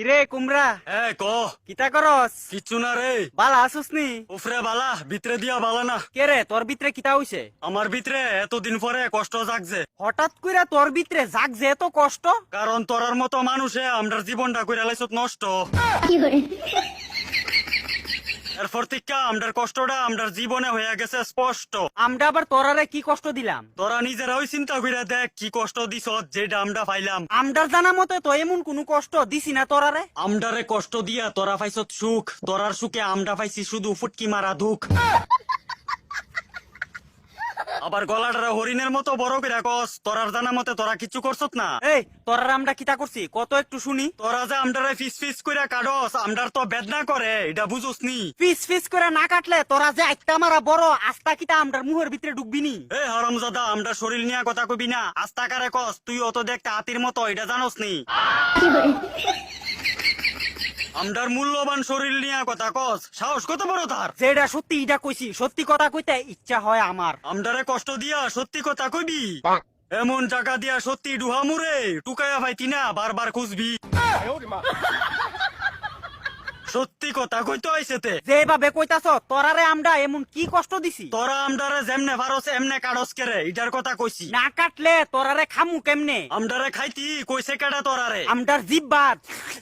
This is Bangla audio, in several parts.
ইরে কুমড়া? এ ক। কিতা করস? কিচ্ছু না রে। বালা আসুস নি। উফরে বালা ভিতরে দিয়া বালা না। কে রে তোর ভিতরে কিতা হইছে? আমার ভিতরে এতদিন পরে কষ্ট জাগছে। হঠাৎ কইরা তোর ভিতরে জাগছে এত কষ্ট? কারণ তোরার মতো মানুষে আমরার জীবনটা কইরা লাইছত নষ্ট। এরপর থেকে আমরার কষ্টটা আমরার জীবনে হয়ে গেছে স্পষ্ট। আমরা আবার তোরারে কি কষ্ট দিলাম? তোরা নিজেরাও চিন্তা করে দেখ কি কষ্ট দিছ যেটা আমরা পাইলাম। আমদার জানা মতে তো এমন কোনো কষ্ট দিছি না তোরারে? আমডারে কষ্ট দিয়া তোরা পাইছত সুখ তোরার সুখে আমরা পাইছি শুধু ফুটকি মারা দুঃখ। আবার গলাটারে হরিণের মতো বড় করে কস তোরার জানা মতে তোরা কিছু করছত না। এই তোরারে আমরা কিতা করছি? কত একটু শুনি। তোরা যে আমডারে ফিস ফিস করে কাটস আমডার তো বেদনা করে এটা বুঝোস নি। পিস পিস করে না কাটলে তোরা যে একটা মারা বড় আস্তা কিতা আমদার মুহের ভিতরে ঢুকবি নি? এ হরমজাদা আমরা শরীর নিয়ে কথা কবি না। আস্তা কারে কস তুই অত দেখতে হাতির মতো এটা জানোস নি? আমদার মূল্যবান শরীর নিয়ে কথা কস সাহস কত বড় তার? যেটা সত্যি এটা কইছি সত্যি কথা কইতে ইচ্ছা হয় আমার। আমদারে কষ্ট দিয়া সত্যি কথা কইবি? এমন জায়গা দিয়া সত্যি ডুহামুরে টুকায়া ভাই তিনা না বারবার খুঁজবি। সত্যি কথা কইতে আইসেতে যেভাবে কইতাছ তোরারে আমরা এমন কি কষ্ট দিছি? তোরা আমদারে যেমনে ভারস এমনে কাড়স কেরে এটার কথা কইছি। না কাটলে তোরারে খামু কেমনে? আমদারে খাইতি কইছে কেডা তোরারে? আমদার জিব্বাত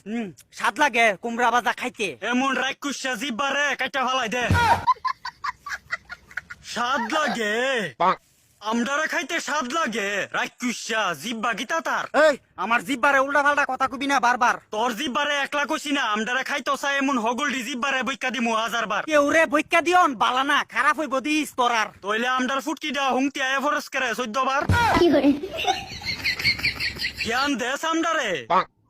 উম, স্বাদ লাগে কুমড়া ভাজা খাইতে। এমন রাইকুশা জিব্বারে কাইটা ফালাই দে। স্বাদ লাগে। আমদারে খাইতে স্বাদ লাগে। রাইকুশা জিব্বা গীতা তার। এই আমার জিব্বারে উল্টা পাল্টা কথা কবি না বারবার। তোর জিব্বারে একলা কইছি না আমদারে খাইতো চাই এমন হগলডি জিব্বারে বইকা দিমু হাজার বার। কেউ রে বৈক্কা দিয়ন বালানা খারাপ হইব দিস তোরার তইলে আমদার ফুটকি দা হুংতি আয় ফরস করে চোদ্দ বার। জ্ঞান দেশ আমদারে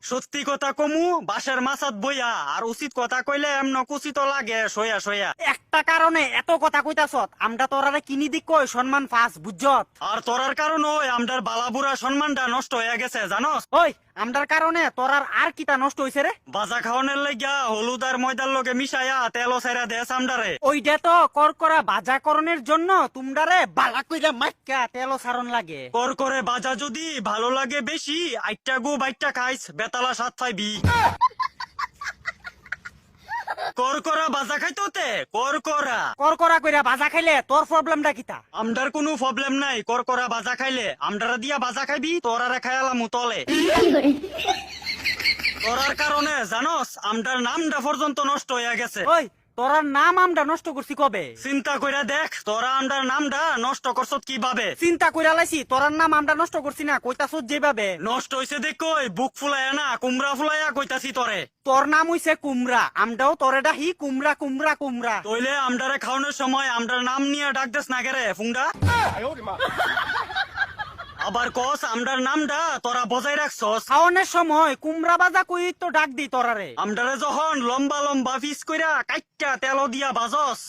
সত্যি কথা কমু বাসের মাছাত বইয়া আর উচিত কথা কইলে এমন কুচিত লাগে সয়া সয়া একটা কারণে এত কথা কইতাছত আমরা তোরারে কিনি দিক কই সম্মান ফাস বুঝত আর তোরার কারণ ওই আমদার বালাবুরা সম্মানটা নষ্ট হয়ে গেছে জানো ওই আমদার কারণে তোরার আর কিতা নষ্ট হইছে রে? বাজা খাওয়ানোর লাগিয়া হলুদ আর ময়দার লগে মিশাইয়া তেল সাইরা দেশ আমদারে। ওইটা তো বাজা করণের জন্য তোমরারে বালা কইরা মাইকা তেল সারণ লাগে। কর করে বাজা যদি ভালো লাগে বেশি আইটা গু বাইটা খাইস বেতালা সাত পাইবি কর করা বাজা খাইতো তে? করকরা। করকরা কইরা বাজা খাইলে তোর প্রবলেমটা কিতা? আমদার কোনো প্রবলেম নাই করকরা বাজা খাইলে। আমদারা দিয়া বাজা খাইবি তোরারে খাইলাম তলে। তোরার কারণে জানোস আমদার নামটা পর্যন্ত নষ্ট হয়ে গেছে। ওই তোরার নাম আমরা নষ্ট করছি কবে? চিন্তা কইরা দেখ তোরা আমদার নামটা নষ্ট করছত কীভাবে? চিন্তা কইরা লাইছি তোরার নাম আমরা নষ্ট করছি না কইতাছত যেভাবে। নষ্ট হইছে দেখ কই বুক ফুলাইয়া না কুমড়া ফুলাইয়া কইতাছি তরে। তোর নাম হইছে কুমড়া আমরাও তোরে ডাহি কুমড়া কুমড়া কুমড়া। তইলে আমদারে খাওয়ানোর সময় আমদার নাম নিয়ে ডাক দেস না গেরে ফুংডা? আবার কস আমদার নামটা তোরা বজাই রাখছস। খাওয়ানোর সময় কুমড়া বাজা কই তো ডাক দি তোরারে। আমদারে যখন লম্বা লম্বা পিস কইরা কাইটটা তেল দিয়া বাজস।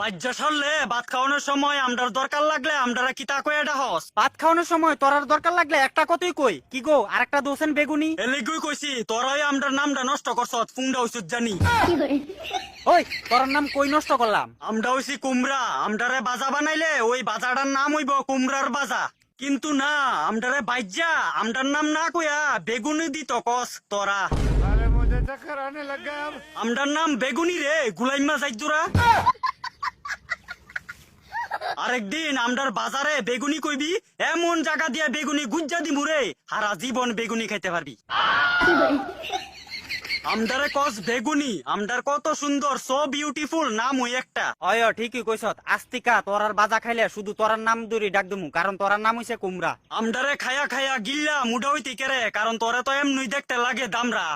বাজ্যা সারলে ভাত খাওয়ানোর সময় আমদার দরকার লাগলে আমদারা কিতা কয়ে ডাহস? ভাত খাওয়ানোর সময় তোরার দরকার লাগলে একটা কথাই কই। কি গো আরেকটা দোসেন বেগুনি? এলিগুই কইছি তোরাই আমদার নামটা নষ্ট করছত ফুংডা হইছত জানি। ওই তোর নাম কই নষ্ট করলাম? আমডা হইছি কুমড়া আমডারে বাজা বানাইলে ওই বাজাটার নাম হইব কুমড়ার বাজা। কিন্তু না আমডারে বাইজা আমডার নাম না কোয়া বেগুনি দি তকস তোরা। আমডার নাম বেগুনি রে গুলাইমা সাইজুরা আরেকদিন আমডার বাজারে বেগুনি কইবি এমন জায়গা দিয়া বেগুনি গুজ্জা দিমু রে হারা জীবন বেগুনি খাইতে পারবি। আমডারে কস বেগুনি, আমদার কত সুন্দর সো বিউটিফুল নাম ওই একটা। অয়, ঠিকই কইছত আস্তিকা, তোরার বাজা খাইলে শুধু তোরার নাম ধরি ডাক দেমু, কারণ তোরার নাম হইছে কুমড়া। আমডারে খায়া খায়া গিল্লা মুডা হইতে কেরে, কারণ তোরে তো এমনি দেখতে লাগে দামরা।